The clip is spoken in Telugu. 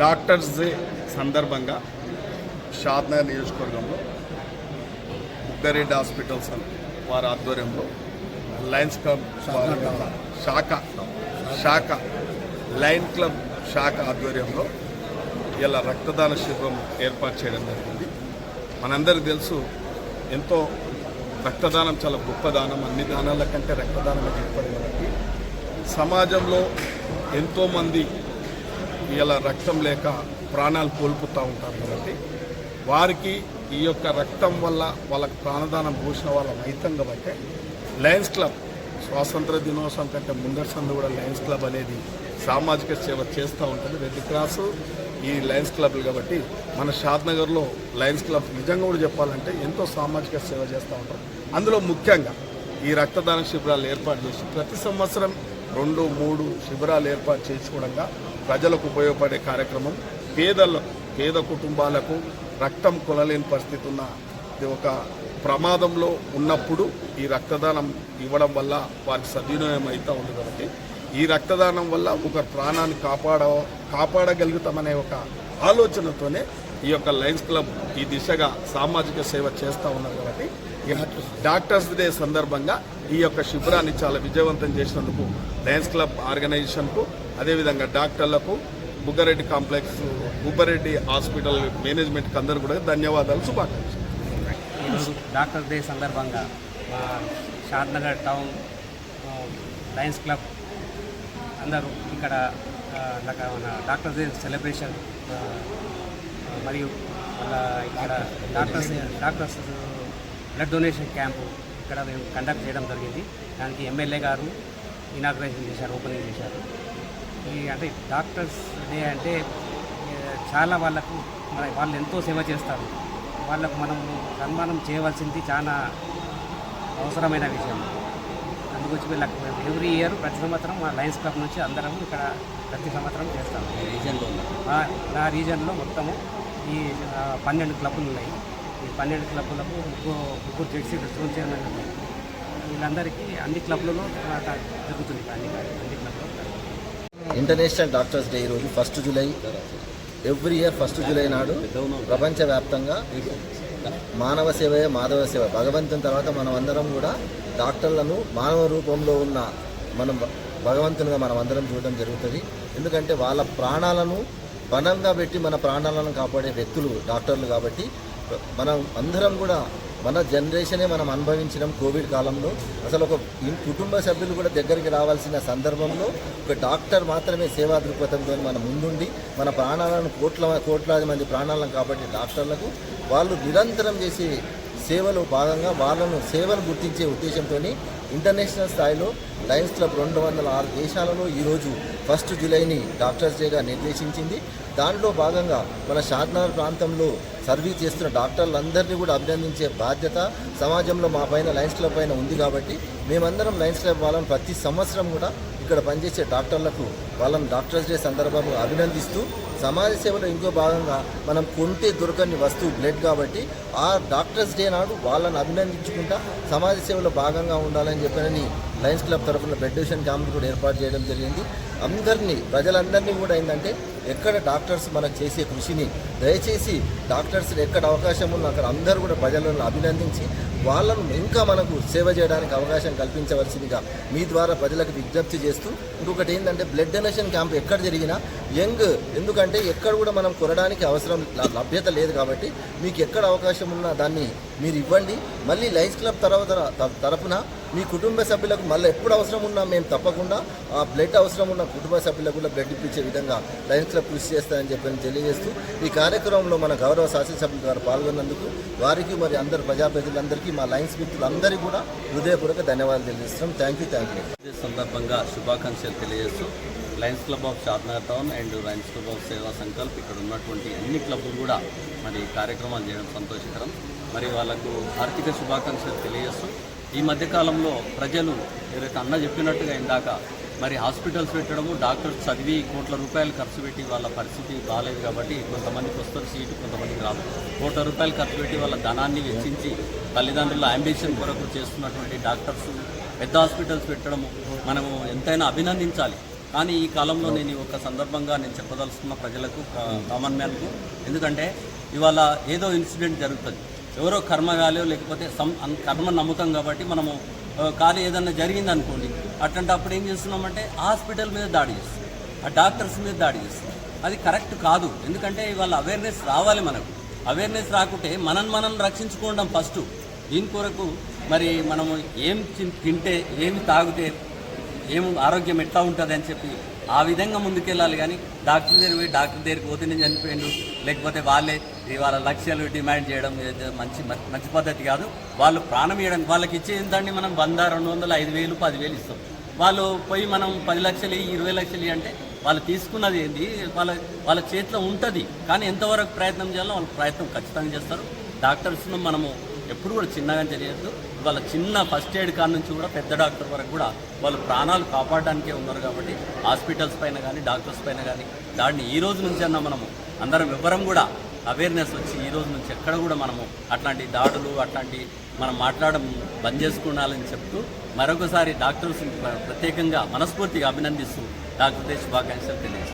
డాక్టర్స్ డే సందర్భంగా షాద్నగర్ నియోజకవర్గంలో బుగ్గారెడ్డి హాస్పిటల్స్ అని వారి ఆధ్వర్యంలో లయన్స్ క్లబ్ శాఖ శాఖ లయన్ క్లబ్ శాఖ ఆధ్వర్యంలో ఇలా రక్తదాన శిబిరం ఏర్పాటు చేయడం జరిగింది. మనందరికీ తెలుసు ఎంతో రక్తదానం చాలా గొప్ప దానం. అన్ని దానాల కంటే రక్తదానం గొప్పది కాబట్టి సమాజంలో ఎంతోమంది ఇలా రక్తం లేక ప్రాణాలు కోల్పోతూ ఉంటారు కాబట్టి వారికి ఈ యొక్క రక్తం వల్ల వాళ్ళకి ప్రాణదానం పోసిన వాళ్ళ మైతం కాబట్టి లయన్స్ క్లబ్. స్వాతంత్ర దినోత్సవం కంటే ముందరి సందు కూడా లయన్స్ క్లబ్ అనేది సామాజిక సేవ చేస్తూ ఉంటుంది. రెడ్ క్రాస్ ఈ లయన్స్ క్లబ్లు కాబట్టి మన షాద్నగర్లో లయన్స్ క్లబ్ నిజంగా కూడా చెప్పాలంటే ఎంతో సామాజిక సేవ చేస్తూ ఉంటారు. అందులో ముఖ్యంగా ఈ రక్తదాన శిబిరాలు ఏర్పాటు చేసి ప్రతి సంవత్సరం రెండు మూడు శిబిరాలు ఏర్పాటు చేసుకోవడంగా ప్రజలకు ఉపయోగపడే కార్యక్రమం పేదల పేద కుటుంబాలకు రక్తం కొనలేని పరిస్థితి ఉన్న ఒక ప్రమాదంలో ఉన్నప్పుడు ఈ రక్తదానం ఇవ్వడం వల్ల వారికి సద్వినియోగం అవుతూ ఉంది కాబట్టి ఈ రక్తదానం వల్ల ఒక ప్రాణాన్ని కాపాడ కాపాడగలుగుతామనే ఒక ఆలోచనతోనే ఈ యొక్క లయన్స్ క్లబ్ ఈ దిశగా సామాజిక సేవ చేస్తూ ఉన్నారు కాబట్టి డాక్టర్స్ డే సందర్భంగా ఈ యొక్క శిబిరాన్ని చాలా విజయవంతం చేసినందుకు లయన్స్ క్లబ్ ఆర్గనైజేషన్కు అదేవిధంగా డాక్టర్లకు బుగ్గారెడ్డి కాంప్లెక్స్ బుబ్బారెడ్డి హాస్పిటల్ మేనేజ్మెంట్కి అందరూ కూడా ధన్యవాదాలు శుభాకాంక్షలు. ఈరోజు డాక్టర్ డే సందర్భంగా మా షాద్నగర్ టౌన్ లయన్స్ క్లబ్ అందరూ ఇక్కడ మన డాక్టర్ డే సెలబ్రేషన్ మరియు ఇక్కడ doctors doctors blood donation camp ఇక్కడ మేము కండక్ట్ చేయడం జరిగింది. దానికి ఎమ్మెల్యే గారు ఇనాగ్రేషన్ చేశారు ఓపెనింగ్ చేశారు. ఈ అంటే డాక్టర్స్ డే అంటే చాలా వాళ్ళకు మన వాళ్ళు ఎంతో సేవ చేస్తారు. వాళ్ళకు మనం సన్మానం చేయవలసింది చాలా అవసరమైన విషయం. అందుకొచ్చి వీళ్ళకి ఎవ్రీ ఇయర్ ప్రతి సంవత్సరం మా లయన్స్ క్లబ్ నుంచి అందరం ఇక్కడ ప్రతి సంవత్సరం చేస్తాం. రీజన్లో నా రీజన్లో మొత్తము ఈ పన్నెండు క్లబ్బులు ఉన్నాయి. ఈ పన్నెండు క్లబ్బులకు ముగ్గురు ముగ్గురు జెడ్సీ జోన్ చైర్మన్ ఉన్నాయి. వీళ్ళందరికీ అన్ని క్లబ్లలో జరుగుతుంది. అన్ని అన్ని క్లబ్లో ఇంటర్నేషనల్ డాక్టర్స్ డే ఈరోజు first July every year first July నాడు ప్రపంచవ్యాప్తంగా మానవ సేవయే మాధవ సేవ. భగవంతుని తర్వాత మనం అందరం కూడా డాక్టర్లను మానవ రూపంలో ఉన్న మనం భగవంతునిగా మనం అందరం చూడడం జరుగుతుంది. ఎందుకంటే వాళ్ళ ప్రాణాలను పణంగా పెట్టి మన ప్రాణాలను కాపాడే వ్యక్తులు డాక్టర్లు కాబట్టి మనం అందరం కూడా మన జనరేషనే మనం అనుభవించడం కోవిడ్ కాలంలో. అసలు ఒక కుటుంబ సభ్యులు కూడా దగ్గరికి రావాల్సిన సందర్భంలో ఒక డాక్టర్ మాత్రమే సేవా దృక్పథంతో మన ముందుండి మన ప్రాణాలను కోట్ల కోట్లాది మంది ప్రాణాలను కాబట్టి డాక్టర్లకు వాళ్ళు నిరంతరం చేసే సేవలో భాగంగా వాళ్ళను సేవను గుర్తించే ఉద్దేశంతో ఇంటర్నేషనల్ స్థాయిలో లయన్స్ క్లబ్ రెండు వందల ఆరు దేశాలలో ఈరోజు ఫస్ట్ జూలైని డాక్టర్స్ డేగా నిర్దేశించింది. దాంట్లో భాగంగా మన షాద్నగర్ ప్రాంతంలో సర్వీస్ చేస్తున్న డాక్టర్లందరినీ కూడా అభినందించే బాధ్యత సమాజంలో మా పైన లయన్స్ క్లబ్ పైన ఉంది కాబట్టి మేమందరం లయన్స్ క్లబ్ వాళ్ళని ప్రతి సంవత్సరం కూడా ఇక్కడ పనిచేసే డాక్టర్లకు వాళ్ళని డాక్టర్స్ డే సందర్భంగా అభినందిస్తూ సమాజ సేవలో ఇంకో భాగంగా మనం కొంటే దొరకని వస్తువు బ్లడ్ కాబట్టి ఆ డాక్టర్స్ డే నాడు వాళ్ళని అభినందించుకుంటా సమాజ సేవలో భాగంగా ఉండాలని చెప్పని లయన్స్ క్లబ్ తరఫున బ్లడ్ డొనేషన్ క్యాంప్ కూడా ఏర్పాటు చేయడం జరిగింది. అందరినీ ప్రజలందరినీ కూడా ఏంటంటే ఎక్కడ డాక్టర్స్ మనకు చేసే కృషిని దయచేసి డాక్టర్స్ ఎక్కడ అవకాశం ఉన్నా అక్కడ అందరూ కూడా ప్రజలను అభినందించి వాళ్ళను ఇంకా మనకు సేవ చేయడానికి అవకాశం కల్పించవలసిందిగా మీ ద్వారా ప్రజలకు విజ్ఞప్తి చేస్తూ ఇంకొకటి ఏంటంటే బ్లడ్ డొనేషన్ క్యాంప్ ఎక్కడ జరిగినా యంగ్ ఎందుకంటే ఎక్కడ కూడా మనం కొనడానికి అవసరం లభ్యత లేదు కాబట్టి మీకు ఎక్కడ అవకాశం ఉన్నా దాన్ని మీరు ఇవ్వండి. మళ్ళీ లైన్స్ క్లబ్ తర్వాత తరపున మీ కుటుంబ సభ్యులకు మళ్ళీ ఎప్పుడు అవసరం ఉన్నా మేము తప్పకుండా ఆ బ్లడ్ అవసరం ఉన్న కుటుంబ సభ్యులకు కూడా బ్లడ్ ఇప్పించే విధంగా లయన్స్ క్లబ్ కృషి చేస్తానని చెప్పని తెలియజేస్తూ ఈ కార్యక్రమంలో మన గౌరవ శాసనసభ్యులు గారు పాల్గొన్నందుకు వారికి మరి అందరు ప్రజాప్రతినిధులందరికీ మా లయన్స్ మిత్రులందరికీ కూడా హృదయపూర్వక ధన్యవాదాలు తెలియజేస్తున్నాం. థ్యాంక్ యూ థ్యాంక్ యూ సందర్భంగా శుభాకాంక్షలు తెలియజేస్తూ Lions Club of Shadnagar town and Lions Club of Seva Sankalp ఇక్కడ ఉన్నటువంటి అన్ని క్లబ్లు కూడా మరి కార్యక్రమాలు చేయడం సంతోషకరం. మరి వాళ్ళకు ఆర్థిక శుభాకాంక్షలు తెలియజేస్తూ ఈ మధ్యకాలంలో ప్రజలు ఏదైతే అన్న చెప్పినట్టుగా ఇందాక మరి హాస్పిటల్స్ పెట్టడము డాక్టర్స్ చదివి కోట్ల రూపాయలు ఖర్చు పెట్టి వాళ్ళ పరిస్థితి బాగాలేదు కాబట్టి కొంతమందికి వస్తారు సీటు కొంతమందికి రాదు. కోట్ల రూపాయలు ఖర్చు పెట్టి వాళ్ళ ధనాన్ని వెచ్చించి తల్లిదండ్రుల అంబిషన్ కొరకు చేస్తున్నటువంటి డాక్టర్స్ పెద్ద హాస్పిటల్స్ పెట్టడము మనము ఎంతైనా అభినందించాలి. కానీ ఈ కాలంలో నేను ఒక సందర్భంగా నేను చెప్పదలుచుకున్న ప్రజలకు కామన్ మ్యాన్కు ఎందుకంటే ఇవాళ ఏదో ఇన్సిడెంట్ జరుగుతుంది. ఎవరో కర్మగాలో లేకపోతే సం కర్మ నమ్ముతాం కాబట్టి మనము ఆ, ఏదన్నా జరిగింది అనుకోండి అట్లాంటి ఏం చేస్తున్నామంటే హాస్పిటల్ మీద దాడి చేస్తాం ఆ డాక్టర్స్ మీద దాడి చేస్తాం అది కరెక్ట్ కాదు. ఎందుకంటే ఇవాళ అవేర్నెస్ రావాలి మనకు. అవేర్నెస్ రాకుంటే మనం మనం రక్షించుకోవడం ఫస్ట్. దీని కొరకు మరి మనము ఏం తింటే ఏమి తాగితే ఏం ఆరోగ్యం ఎట్లా ఉంటుంది అని చెప్పి ఆ విధంగా ముందుకెళ్ళాలి కానీ డాక్టర్ దగ్గర పోయి డాక్టర్ దగ్గరికి పోతే నేను చనిపోయిండు. లేకపోతే వాళ్ళే ఇవాళ లక్ష్యాలు డిమాండ్ చేయడం మంచి మంచి పద్ధతి కాదు. వాళ్ళు ప్రాణం ఇవ్వడం వాళ్ళకి ఇచ్చేదండి మనం వంద రెండు వందలు ఐదు వేలు పదివేలు ఇస్తాం. వాళ్ళు పోయి మనం పది లక్షలు ఇరవై లక్షలు అంటే వాళ్ళు తీసుకున్నది ఏంది? వాళ్ళ వాళ్ళ చేతిలో ఉంటుంది. కానీ ఎంతవరకు ప్రయత్నం చేయాలో వాళ్ళు ప్రయత్నం ఖచ్చితంగా చేస్తారు. డాక్టర్స్ను మనము ఎప్పుడు కూడా చిన్నగా తెలియదు. వాళ్ళ చిన్న ఫస్ట్ ఎయిడ్ కాడ నుంచి కూడా పెద్ద డాక్టర్ వరకు కూడా వాళ్ళు ప్రాణాలు కాపాడడానికే ఉన్నారు కాబట్టి హాస్పిటల్స్ పైన కానీ డాక్టర్స్ పైన కానీ దాన్ని ఈ రోజు నుంచి అన్న మనము అందరం వివరం కూడా అవేర్నెస్ వచ్చి ఈ రోజు నుంచి ఎక్కడ కూడా మనము అట్లాంటి దాడులు అట్లాంటి మనం మాట్లాడడం బంద్ చేసుకున్నాలని చెప్తూ మరొకసారి డాక్టర్స్ ప్రత్యేకంగా మనస్ఫూర్తిగా అభినందిస్తూ డాక్టర్ దేశ్ శుభాకాంక్షలు తెలియజేస్తాను